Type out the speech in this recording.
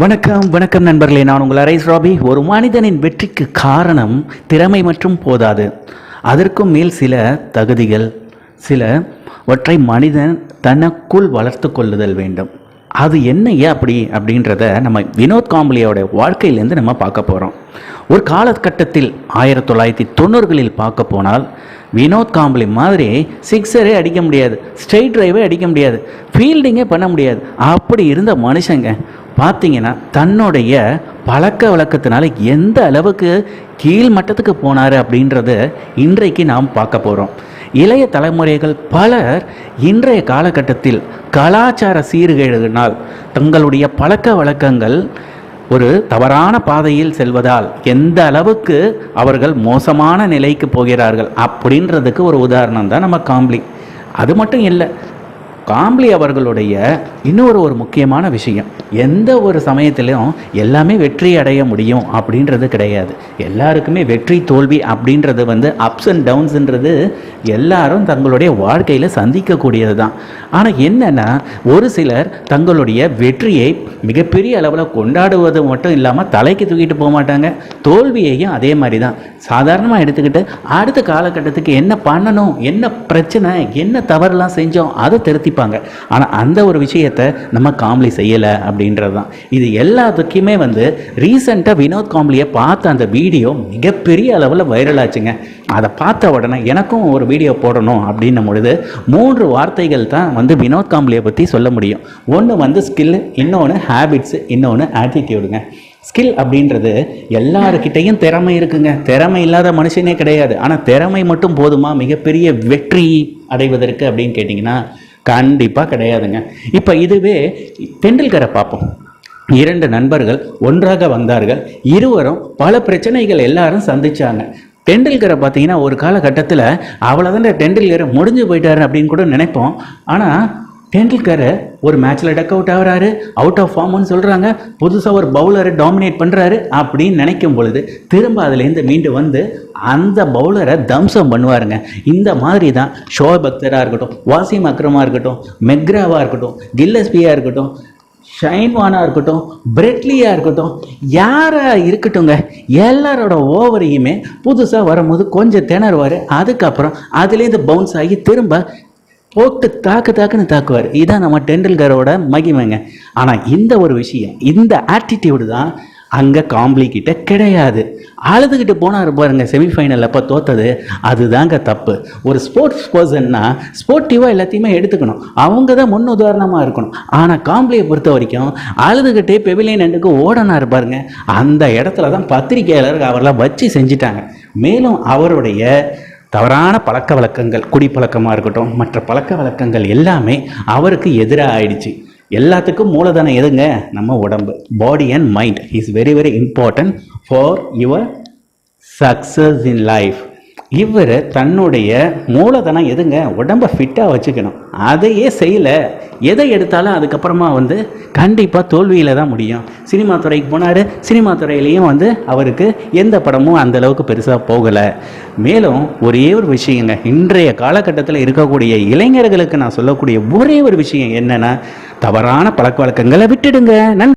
வணக்கம் வணக்கம் நண்பர்களே. நான் உங்கள் அரைஸ் ராபி. ஒரு மனிதனின் வெற்றிக்கு காரணம் திறமை மற்றும் போதாது. அதற்கும் மேல் சில தகுதிகள் சில ஒற்றை மனிதன் தனக்குள் வளர்த்து கொள்ளுதல் வேண்டும். அது என்ன ஏன் அப்படி? அப்படின்றத நம்ம வினோத் காம்பளியோட வாழ்க்கையிலேருந்து நம்ம பார்க்க போகிறோம் ஒரு காலகட்டத்தில் ஆயிரத்தி தொள்ளாயிரத்தி தொண்ணூறுகளில் பார்க்க போனால் வினோத் காம்பளி மாதிரி சிக்ஸரே அடிக்க முடியாது ஸ்ட்ரெயிட் ட்ரைவே அடிக்க முடியாது ஃபீல்டிங்கே பண்ண முடியாது. அப்படி இருந்த மனுஷங்க பார்த்தீங்கன்னா தன்னுடைய பழக்க வழக்கத்தினால எந்த அளவுக்கு கீழ் மட்டத்துக்கு போனார் அப்படின்றத இன்றைக்கு நாம் பார்க்க போகிறோம் இளைய தலைமுறைகள் பலர் இன்றைய காலகட்டத்தில் கலாச்சார சீர்கேடுகளினால் தங்களுடைய பழக்க வழக்கங்கள் ஒரு தவறான பாதையில் செல்வதால் எந்த அளவுக்கு அவர்கள் மோசமான நிலைக்கு போகிறார்கள் அப்படின்றதுக்கு ஒரு உதாரணம் தான் நம்ம காம்ப்ளி அது மட்டும் இல்லை காம்ப்ளி அவர்களுடைய இன்னொரு ஒரு முக்கியமான விஷயம். எந்த ஒரு சமயத்திலும் எல்லாமே வெற்றி அடைய முடியும் அப்படின்றது கிடையாது. எல்லாருக்குமே வெற்றி தோல்வி அப்படின்றது வந்து அப்ஸ் அண்ட் டவுன்ஸுன்றது எல்லாரும் தங்களுடைய வாழ்க்கையில் சந்திக்கக்கூடியது தான் ஆனால் என்னென்னா ஒரு சிலர் தங்களுடைய வெற்றியை மிகப்பெரிய அளவில் கொண்டாடுவது மட்டும் இல்லாமல் தலைக்கு தூக்கிட்டு போக மாட்டாங்க. தோல்வியையும் அதே மாதிரி தான் சாதாரணமாக எடுத்துக்கிட்டு அடுத்த காலகட்டத்துக்கு என்ன பண்ணணும் என்ன பிரச்சனை என்ன தவறுலாம் செஞ்சோம் அதை திருத்தி இருப்பாங்க. ஆனால் அந்த ஒரு விஷயத்தை நம்ம காம்லி செய்யலை அப்படின்றது தான். இது எல்லாத்துக்குமே வந்து ரீசெண்டாக வினோத் காம்லியை பார்த்த அந்த வீடியோ மிகப்பெரிய அளவில் வைரல் ஆச்சுங்க. அதை பார்த்த உடனே எனக்கும் ஒரு வீடியோ போடணும் அப்படின்னும் பொழுது மூன்று வார்த்தைகள் தான் வந்து வினோத் காம்லியை பற்றி சொல்ல முடியும். ஒன்று வந்து ஸ்கில்லு இன்னொன்று ஹேபிட்ஸு இன்னொன்று ஆட்டிடியூடுங்க ஸ்கில் அப்படின்றது எல்லாருக்கிட்டேயும் திறமை இருக்குங்க. திறமை இல்லாத மனுஷனே கிடையாது. ஆனால் திறமை மட்டும் போதுமா? மிகப்பெரிய வெற்றி அடைவதற்கு அப்படின்னு கேட்டிங்கன்னா கண்டிப்பாக கிடையாதுங்க. இப்போ இதுவே தெண்டுல்கரை பார்ப்போம். இரண்டு நண்பர்கள் ஒன்றாக வந்தார்கள். இருவரும் பல பிரச்சனைகள் எல்லாரும் சந்திச்சாங்க. டெண்டுல்கரை பார்த்தீங்கன்னா ஒரு காலகட்டத்தில் அவ்வளோதான் டெண்டுல்கரை முடிஞ்சு போயிட்டாரு அப்படின்னு கூட நினைப்போம். ஆனால் டெண்டுல்கர் ஒரு மேட்ச்சில் டக் அவுட் ஆகிறாரு அவுட் ஆஃப் ஃபார்ம்னு சொல்கிறாங்க புதுசாக ஒரு பவுலரை டாமினேட் பண்ணுறாரு அப்படின்னு நினைக்கும் பொழுது திரும்ப அதுலேருந்து மீண்டு வந்து அந்த பவுலரை தம்சம் பண்ணுவாருங்க. இந்த மாதிரி தான் ஷோ பக்தராக இருக்கட்டும் வாசிம் அக்ரமாக இருக்கட்டும் மெக்ராவாக இருக்கட்டும் கில்லஸ்பியாக இருக்கட்டும் ஷைன்வானாக இருக்கட்டும் பிரெட்லியாக இருக்கட்டும் யாராக இருக்கட்டுங்க எல்லாரோட ஓவரையுமே புதுசாக வரும்போது கொஞ்சம் திணறுவார். அதுக்கப்புறம் அதுலேருந்து பவுன்ஸ் ஆகி திரும்ப போட்டு தாக்கு தாக்குன்னு தாக்குவார். இதான் நம்ம டெண்டுல்கரோட மகிமைங்க. ஆனால் இந்த ஒரு விஷயம் இந்த ஆட்டிடியூடு தான் அங்கே காம்ப்ளிகிட்ட கிடையாது. அழுதுகிட்டு போனார் பாருங்க செமிஃபைனல் அப்போ தோத்தது? அதுதாங்க தப்பு. ஒரு ஸ்போர்ட்ஸ் பர்சன்னா ஸ்போர்ட்டிவாக எல்லாத்தையுமே எடுத்துக்கணும். அவங்க தான் முன் உதாரணமாக இருக்கணும். ஆனால் காம்ப்ளியை பொறுத்த வரைக்கும் அழுதுகிட்டே பெவிலியன் எண்டுக்கு ஓடனார் பாருங்க. அந்த இடத்துல தான் பத்திரிகையாளர் அவரெல்லாம் வச்சு செஞ்சிட்டாங்க. மேலும் அவருடைய தவறான பழக்க வழக்கங்கள் குடிப்பழக்கமாக இருக்கட்டும் மற்ற பழக்க வழக்கங்கள் எல்லாமே அவருக்கு எதிராக ஆயிடுச்சு எல்லாத்துக்கும் மூலதனம் எதுங்க? நம்ம உடம்பு. Body and mind is very very important for your success in life இவர் தன்னுடைய மூலதனம் எதுங்க? உடம்பை ஃபிட்டாக வச்சுக்கணும். அதையே செய்யலை. எதை எடுத்தாலும் அதுக்கப்புறமா வந்து கண்டிப்பாக தோல்வியில் தான் முடியும். சினிமா துறைக்கு போனார். சினிமா துறையிலையும் வந்து அவருக்கு எந்த படமும் அந்தளவுக்கு பெருசாக போகலை. மேலும் ஒரே ஒரு விஷயங்க. இன்றைய காலகட்டத்தில் இருக்கக்கூடிய இளைஞர்களுக்கு நான் சொல்லக்கூடிய ஒரே ஒரு விஷயம் என்னென்னா தவறான பழக்க வழக்கங்களை விட்டுடுங்க. நன்றி.